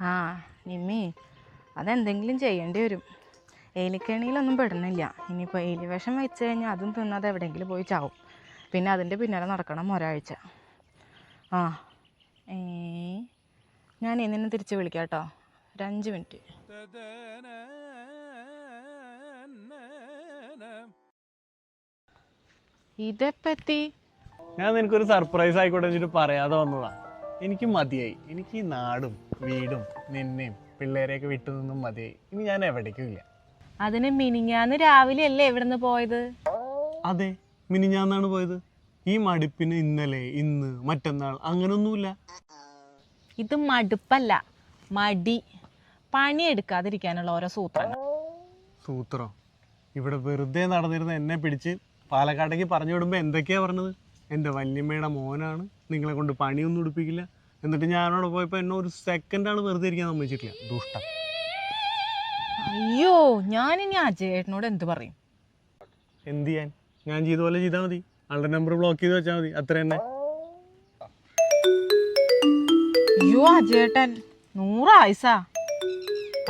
ആ നിമ്മി അതെന്തെങ്കിലും ചെയ്യേണ്ടി വരും. എലിക്കണിയിലൊന്നും പെടുന്നില്ല. ഇനിയിപ്പോൾ എലി വിഷം വെച്ച് കഴിഞ്ഞാൽ അതും തിന്നത് എവിടെയെങ്കിലും പോയി ചാവും. പിന്നെ അതിന്റെ പിന്നാലെ നടക്കണം ഒരാഴ്ച. ആ ഏ ഞാൻ ഇന്നിനെ തിരിച്ച് വിളിക്കാം കേട്ടോ ഒരു അഞ്ച് മിനിറ്റ്. ഇതെപ്പറ്റി? ഞാൻ നിനക്കൊരു സർപ്രൈസ് ആയിക്കോട്ടെ എന്നിട്ട് പറയാതെ വന്നതാ. എനിക്ക് മതിയായി. എനിക്ക് ഈ നാടും വീടും നിന്നെയും പിള്ളേരെയൊക്കെ വിട്ടു നിന്നും മതിയായി. ഇനി ഞാൻ എവിടേക്കും ഇല്ല. അതിന് മിനിഞ്ഞാന്ന് രാവിലെ അല്ലേ ഇവിടുന്ന് പോയത്? അതെ മിനിഞ്ഞാന്നാണ് പോയത്. ഈ മടുപ്പിന് ഇന്നലെ ഇന്ന് മറ്റന്നാൾ അങ്ങനൊന്നുമില്ല. ഇത് മടുപ്പല്ല മടി. പണിയെടുക്കാതിരിക്കാനുള്ള ഓരോ സൂത്രങ്ങൾ. സൂത്രം? ഇവിടെ വെറുതെ നടന്നിരുന്ന എന്നെ പിടിച്ച് പാലക്കാട്ടേക്ക് പറഞ്ഞു വിടുമ്പോൾ എന്തൊക്കെയാ പറഞ്ഞത്? എന്റെ വല്യമ്മയുടെ മോനാണ്? നിങ്ങളെ കൊണ്ട് പണിയൊന്നും ഉടുപ്പിക്കില്ല എന്നിട്ട് ഞാനവിടെ പോയപ്പോൾ എന്നെ ഒരു ആണ് വെറുതെ ഇരിക്കാൻ സമ്മതിച്ചിട്ടില്ല. ദുഷ്ടം. അയ്യോ ഞാനിനി അജയേട്ടനോട് എന്ത് പറയും? എന്ത് ചെയ്യാൻ? ഞാൻ ചെയ്ത പോലെ ചെയ്താൽ മതി. ആളുടെ നമ്പർ ബ്ലോക്ക് ചെയ്ത് വെച്ചാൽ മതി. അത്ര തന്നെ. അയ്യോ അജയേട്ടൻ നൂറായുസാ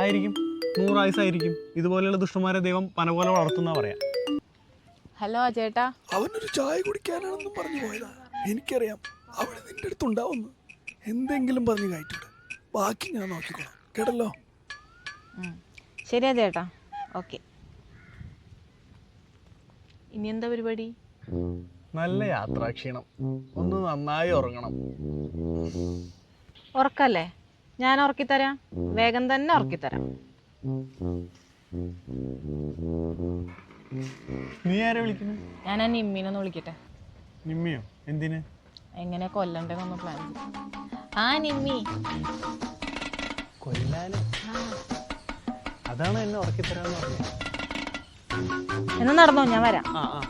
ആയിരിക്കും. നൂറായുസായിരിക്കും ഇതുപോലെയുള്ള ദുഷ്ടന്മാരെ ദൈവം പന പോലെ വളർത്തുന്ന പറയാം. ഹലോ ചേട്ടാ അവനൊരു ചായ കുടിക്കാനാണെന്നും പറഞ്ഞു പോയതാ. എനിക്കറിയാം അവൾ നിന്റെ അടുത്തുണ്ടാവുന്നു എന്തെങ്കിലും പറഞ്ഞു കയറ്റിട്ട് ബാക്കി ഞാൻ നോക്കിക്കോളാം. കേട്ടല്ലോ? ശരിയാ ശരി അജയേട്ടാ ഓക്കെ. ഇനി എന്താ പരിപാടി? നല്ല യാത്രാക്ഷീണം ഒന്ന് നന്നായി ഉറങ്ങണം. ഉറക്കല്ലേ? ഞാൻ ഉറക്കിത്തരാം. വേഗം തന്നെ ഉറക്കിത്തരാം. നീ ആരെ വിളിക്കുന്നു? ഞാൻ ആ നിമ്മീനൊന്ന് വിളിക്കട്ടെ. നിമ്മിയോ? എന്തിന്? എങ്ങനെ കൊല്ലണ്ടെന്നൊന്ന് പ്ലാൻ ആ നിമ്മി. കൊല്ലാന്. അതാണ് എന്നെ ഉറക്കിത്തരാന്ന് പറഞ്ഞത്. എന്നാ നടന്നോ? ഞാൻ വരാം. ആ ആ.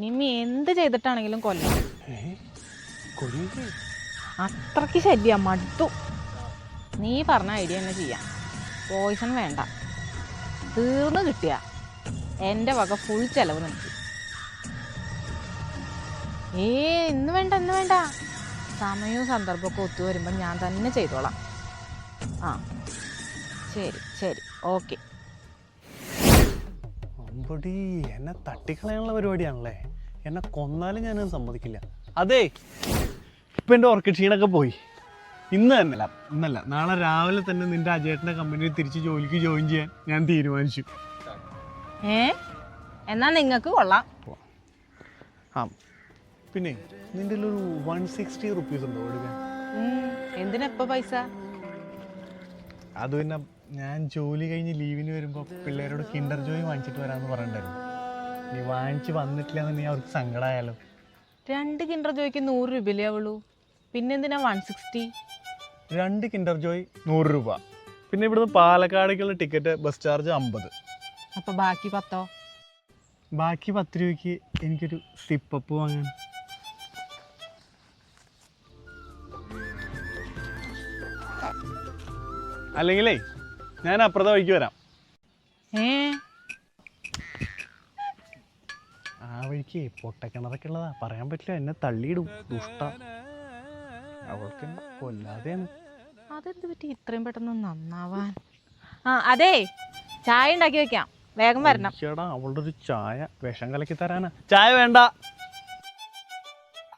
നിമ്മി എന്ത് ചെയ്തിട്ടാണെങ്കിലും കൊല്ലണം? കൊല്ല് അത്രയ്ക്ക് ശല്യ മടുത്തു. നീ പറഞ്ഞ ഐഡിയ തന്നെ ചെയ്യാം. പോയിസൺ വേണ്ട. തീർന്നു കിട്ടിയ. എന്റെ വക ഫുൾ ചെലവ് നിനക്ക്. ഏ ഇന്ന് വേണ്ട ഇന്ന് വേണ്ട. സമയവും സന്ദർഭമൊക്കെ ഒത്തു വരുമ്പോൾ ഞാൻ തന്നെ ചെയ്തോളാം. ആ ശരി ശരി. ഓക്കെ. എന്നെ തട്ടിക്കളയാനുള്ള പരിപാടിയാണല്ലേ? എന്നെ കൊന്നാലും ഞാനത് സമ്മതിക്കില്ല. അതെ. ഇപ്പൊ എന്റെ ഓർക്കിഡ് ക്ഷീണൊക്കെ പോയി. ഇന്ന് തന്നെ. ഇന്നല്ല. നാളെ രാവിലെ തന്നെ നിന്റെ അജേട്ടന്റെ കമ്പനിയിൽ തിരിച്ച് ജോലിക്ക് ജോയിൻ ചെയ്യാൻ ഞാൻ തീരുമാനിച്ചു. ഏ? എന്നാ നിങ്ങൾക്ക് കൊള്ളാം. ആ പിന്നെ നിന്റെ ഒരു വൺ സിക്സ്റ്റി റുപ്പീസ് ഉണ്ടോ കൊടുക്കാൻ? എന്തിനാ എന്തിനെപ്പോ പൈസ? അത് പിന്നെ ഞാൻ ജോലി കഴിഞ്ഞ് ലീവിന് വരുമ്പോൾ പിള്ളേരോട് കിൻഡർ ജോയി വാങ്ങിച്ചിട്ട് വരാമെന്ന് പറഞ്ഞിട്ടുണ്ടായിരുന്നു. നീ വാങ്ങിച്ച് വന്നിട്ടില്ല എന്നുണ്ടെങ്കിൽ അവർക്ക് സങ്കടമായാലോ രണ്ട് കിൻഡർ ജോയ്ക്ക് നൂറ് രൂപയിലേ ആവുള്ളൂ? പിന്നെന്തിനാ വൺ സിക്സ്റ്റി രണ്ട് കിൻഡർ ജോയ് നൂറ് രൂപ. പിന്നെ ഇവിടുന്ന് പാലക്കാടേക്കുള്ള ടിക്കറ്റ് ബസ് ചാർജ് അമ്പത്. അപ്പൊ ബാക്കി പത്തോ? ബാക്കി പത്ത് രൂപയ്ക്ക് എനിക്കൊരു സിപ്പപ്പ് വാങ്ങാൻ. അല്ലെങ്കിലേ ഞാൻ അപ്പുറത്തെ വഴിക്ക് വരാം. ഏ? ആ വഴിക്ക് പൊട്ടക്കിണറൊക്കെ ഉള്ളതാ. പറയാൻ പറ്റില്ല എന്നെ തള്ളിയിടും. ദുഷ്ട. അവൾക്ക് കൊല്ലാതെയാണ്. അതെന്ത് പറ്റി? ഇത്രയും പെട്ടെന്ന് നന്നാവാൻ. ആ അതെ. ചായ ഉണ്ടാക്കി വെക്കാം. വേഗം വരണം. ചേടാ അവളുടെ ഒരു ചായ. വിഷം കലക്കി തരാനാ. ചായ വേണ്ട.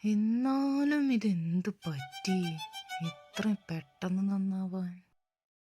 എന്നാലും ഇതെന്ത് പറ്റി? ഇത്രയും പെട്ടെന്ന് നന്നാവാൻ.